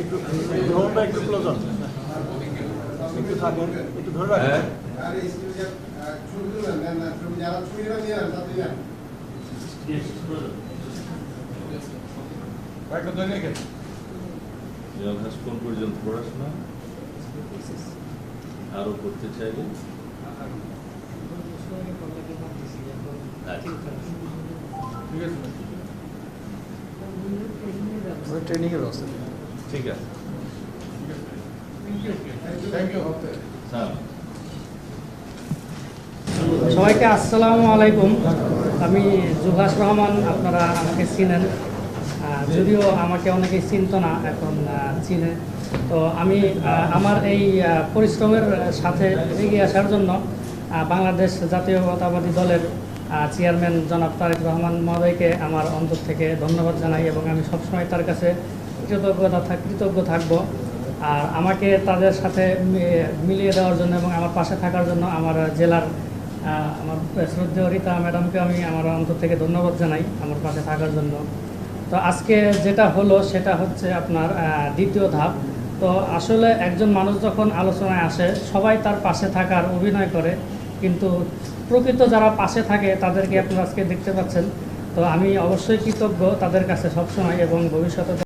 একটু ধরুনটা একটু ক্লোজ হন। একটু থাকেন একটু ধরে রাখেন। হ্যাঁ। কোন পর্যন্ত পড়াশোনা আরও করতে চাইলে। আচ্ছা। ঠিক আছে। ট্রেনিংয়ের ব্যবস্থা ঠিক আছে। সবাইকে আসসালামু আলাইকুম। আমি জুহাস রহমান আপনারা আমাকে চিনেন। যদিও আমাকে অনেকেই চিনত না এখন চিনে। তো আমি আমার এই পরিশ্রমের সাথে এগিয়ে আসার জন্য বাংলাদেশ জাতীয়তাবাদী দলের চেয়ারম্যান জনাব তারেক রহমান মহোদয়কে আমার অন্তর থেকে ধন্যবাদ জানাই এবং আমি সবসময় তার কাছে কৃতজ্ঞতা কৃতজ্ঞ থাকব। আর আমাকে তাদের সাথে মিলিয়ে দেওয়ার জন্য এবং আমার পাশে থাকার জন্য আমার জেলার আমার শ্রদ্ধেয় রীতা ম্যাডামকে আমি আমার অন্তর থেকে ধন্যবাদ জানাই আমার পাশে থাকার জন্য। তো আজকে যেটা হলো সেটা হচ্ছে আপনার দ্বিতীয় ধাপ। তো আসলে একজন মানুষ যখন আলোচনায় আসে, সবাই তার পাশে থাকার অভিনয় করে, কিন্তু প্রকৃত যারা পাশে থাকে তাদেরকে আপনারা আজকে দেখতে পাচ্ছেন। তো আমি অবশ্যই কৃতজ্ঞ তাদের কাছে সবসময় এবং ভবিষ্যতে